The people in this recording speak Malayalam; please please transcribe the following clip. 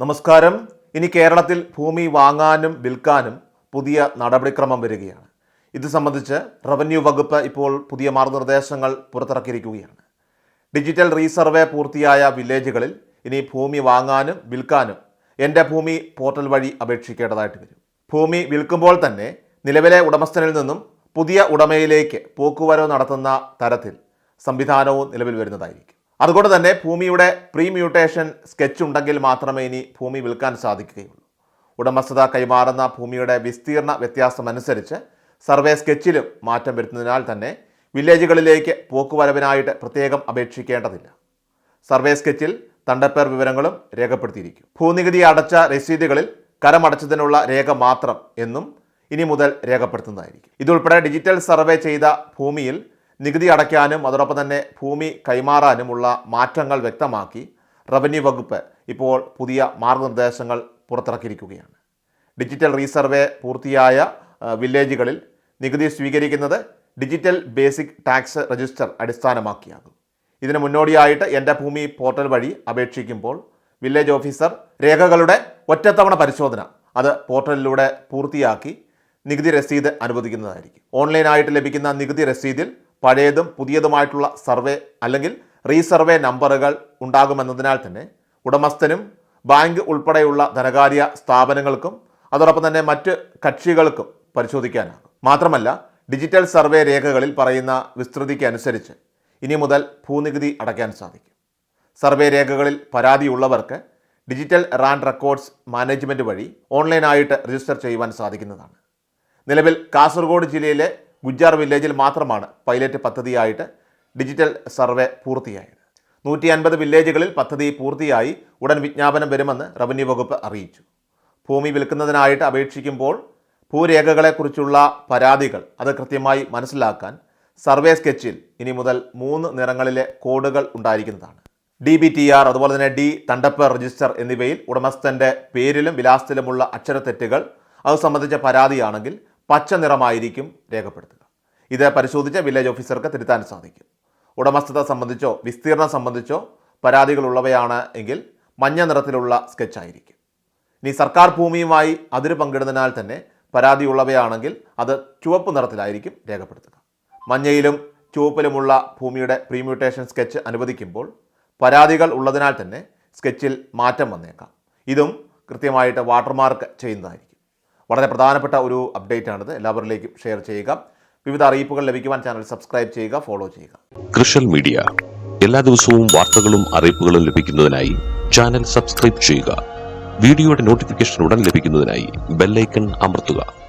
നമസ്കാരം. ഇനി കേരളത്തിൽ ഭൂമി വാങ്ങാനും വിൽക്കാനും പുതിയ നടപടിക്രമം വരികയാണ്. ഇത് സംബന്ധിച്ച് റവന്യൂ വകുപ്പ് ഇപ്പോൾ പുതിയ മാർഗനിർദ്ദേശങ്ങൾ പുറത്തിറക്കിയിരിക്കുകയാണ്. ഡിജിറ്റൽ റീസർവേ പൂർത്തിയായ വില്ലേജുകളിൽ ഇനി ഭൂമി വാങ്ങാനും വിൽക്കാനും എന്റെ ഭൂമി പോർട്ടൽ വഴി അപേക്ഷിക്കേണ്ടതായിട്ട് വരും. ഭൂമി വിൽക്കുമ്പോൾ തന്നെ നിലവിലെ ഉടമസ്ഥനിൽ നിന്നും പുതിയ ഉടമയിലേക്ക് പോക്കുവരവ് നടത്തുന്ന തരത്തിൽ സംവിധാനവും നിലവിൽ വരുന്നതായിരിക്കും. അതുകൊണ്ട് തന്നെ ഭൂമിയുടെ പ്രീമ്യൂട്ടേഷൻ സ്കെച്ച് ഉണ്ടെങ്കിൽ മാത്രമേ ഇനി ഭൂമി വിൽക്കാൻ സാധിക്കുകയുള്ളൂ. ഉടമസ്ഥത കൈമാറുന്ന ഭൂമിയുടെ വിസ്തീർണ വ്യത്യാസമനുസരിച്ച് സർവേ സ്കെച്ചിലും മാറ്റം വരുത്തുന്നതിനാൽ തന്നെ വില്ലേജുകളിലേക്ക് പോക്കുവരവിനായിട്ട് പ്രത്യേകം അപേക്ഷിക്കേണ്ടതില്ല. സർവേ സ്കെച്ചിൽ തണ്ടപ്പേർ വിവരങ്ങളും രേഖപ്പെടുത്തിയിരിക്കും. ഭൂനികുതി അടച്ച രസീതുകളിൽ കരമടച്ചതിനുള്ള രേഖ മാത്രം എന്നും ഇനി മുതൽ രേഖപ്പെടുത്തുന്നതായിരിക്കും. ഇതുൾപ്പെടെ ഡിജിറ്റൽ സർവേ ചെയ്ത ഭൂമിയിൽ നികുതി അടയ്ക്കാനും അതോടൊപ്പം തന്നെ ഭൂമി കൈമാറാനുമുള്ള മാറ്റങ്ങൾ വ്യക്തമാക്കി റവന്യൂ വകുപ്പ് ഇപ്പോൾ പുതിയ മാർഗനിർദ്ദേശങ്ങൾ പുറത്തിറക്കിയിരിക്കുകയാണ്. ഡിജിറ്റൽ റീസർവേ പൂർത്തിയായ വില്ലേജുകളിൽ നികുതി സ്വീകരിക്കുന്നത് ഡിജിറ്റൽ ബേസിക് ടാക്സ് രജിസ്റ്റർ അടിസ്ഥാനമാക്കിയാകും. ഇതിന് മുന്നോടിയായിട്ട് എന്റെ ഭൂമി പോർട്ടൽ വഴി അപേക്ഷിക്കുമ്പോൾ വില്ലേജ് ഓഫീസർ രേഖകളുടെ ഒറ്റത്തവണ പരിശോധന അത് പോർട്ടലിലൂടെ പൂർത്തിയാക്കി നികുതി രസീത് അനുവദിക്കുന്നതായിരിക്കും. ഓൺലൈനായിട്ട് ലഭിക്കുന്ന നികുതി രസീതിൽ പഴയതും പുതിയതുമായിട്ടുള്ള സർവേ അല്ലെങ്കിൽ റീസർവേ നമ്പറുകൾ ഉണ്ടാകുമെന്നതിനാൽ തന്നെ ഉടമസ്ഥനും ബാങ്ക് ഉൾപ്പെടെയുള്ള ധനകാര്യ സ്ഥാപനങ്ങൾക്കും അതോടൊപ്പം തന്നെ മറ്റ് കക്ഷികൾക്കും പരിശോധിക്കാനാകും. മാത്രമല്ല ഡിജിറ്റൽ സർവേ രേഖകളിൽ പറയുന്ന വിസ്തൃതിക്ക് അനുസരിച്ച് ഇനി മുതൽ ഭൂനികുതി അടയ്ക്കാൻ സാധിക്കും. സർവേ രേഖകളിൽ പരാതിയുള്ളവർക്ക് ഡിജിറ്റൽ റാൻഡ് റെക്കോർഡ്സ് മാനേജ്മെന്റ് വഴി ഓൺലൈനായിട്ട് രജിസ്റ്റർ ചെയ്യുവാൻ സാധിക്കുന്നതാണ്. നിലവിൽ കാസർഗോഡ് ജില്ലയിലെ ഗുജ്ജാർ വില്ലേജിൽ മാത്രമാണ് പൈലറ്റ് പദ്ധതിയായിട്ട് ഡിജിറ്റൽ സർവേ പൂർത്തിയായത്. നൂറ്റി അൻപത് വില്ലേജുകളിൽ പദ്ധതി പൂർത്തിയായി ഉടൻ വിജ്ഞാപനം വരുമെന്ന് റവന്യൂ വകുപ്പ് അറിയിച്ചു. ഭൂമി വിൽക്കുന്നതിനായിട്ട് അപേക്ഷിക്കുമ്പോൾ ഭൂരേഖകളെക്കുറിച്ചുള്ള പരാതികൾ അത് കൃത്യമായി മനസ്സിലാക്കാൻ സർവേ സ്കെച്ചിൽ ഇനി മുതൽ മൂന്ന് നിറങ്ങളിലെ കോഡുകൾ ഉണ്ടായിരിക്കുന്നതാണ്. ഡി ബി ടി ആർ അതുപോലെ തന്നെ ഡി തണ്ടപ്പ് രജിസ്റ്റർ എന്നിവയിൽ ഉടമസ്ഥന്റെ പേരിലും വിലാസത്തിലുമുള്ള അക്ഷരത്തെറ്റുകൾ അത് സംബന്ധിച്ച പരാതിയാണെങ്കിൽ പച്ച നിറമായിരിക്കും രേഖപ്പെടുത്തുക. ഇത് പരിശോധിച്ച് വില്ലേജ് ഓഫീസർക്ക് തിരുത്താൻ സാധിക്കും. ഉടമസ്ഥത സംബന്ധിച്ചോ വിസ്തീർണം സംബന്ധിച്ചോ പരാതികളുള്ളവയാണ് എങ്കിൽ മഞ്ഞ നിറത്തിലുള്ള സ്കെച്ച് ആയിരിക്കും. ഇനി സർക്കാർ ഭൂമിയുമായി അതിര് പങ്കിടുന്നതിനാൽ തന്നെ പരാതിയുള്ളവയാണെങ്കിൽ അത് ചുവപ്പ് നിറത്തിലായിരിക്കും രേഖപ്പെടുത്തുക. മഞ്ഞയിലും ചുവപ്പിലുമുള്ള ഭൂമിയുടെ പ്രീമ്യൂട്ടേഷൻ സ്കെച്ച് അനുവദിക്കുമ്പോൾ പരാതികൾ ഉള്ളതിനാൽ തന്നെ സ്കെച്ചിൽ മാറ്റം വന്നേക്കാം. ഇതും കൃത്യമായിട്ട് വാട്ടർമാർക്ക് ചെയ്യുന്നതായിരിക്കും. വളരെ പ്രധാനപ്പെട്ട ഒരു അപ്ഡേറ്റ് ആണിത് എല്ലാവരിലേക്കും ഷെയർ ചെയ്യുക. വിവിധ അറിയിപ്പുകൾ ലഭിക്കുവാൻ ചാനൽ സബ്സ്ക്രൈബ് ചെയ്യുക ഫോളോ ചെയ്യുക. കൃഷൽ മീഡിയ. എല്ലാ ദിവസവും വാർത്തകളും അറിയിപ്പുകളും ലഭിക്കുന്നതിനായി ചാനൽ സബ്സ്ക്രൈബ് ചെയ്യുക. വീഡിയോയുടെ നോട്ടിഫിക്കേഷൻ ഉടൻ ലഭിക്കുന്നതിനായി ബെല്ലൈക്കൺ അമർത്തുക.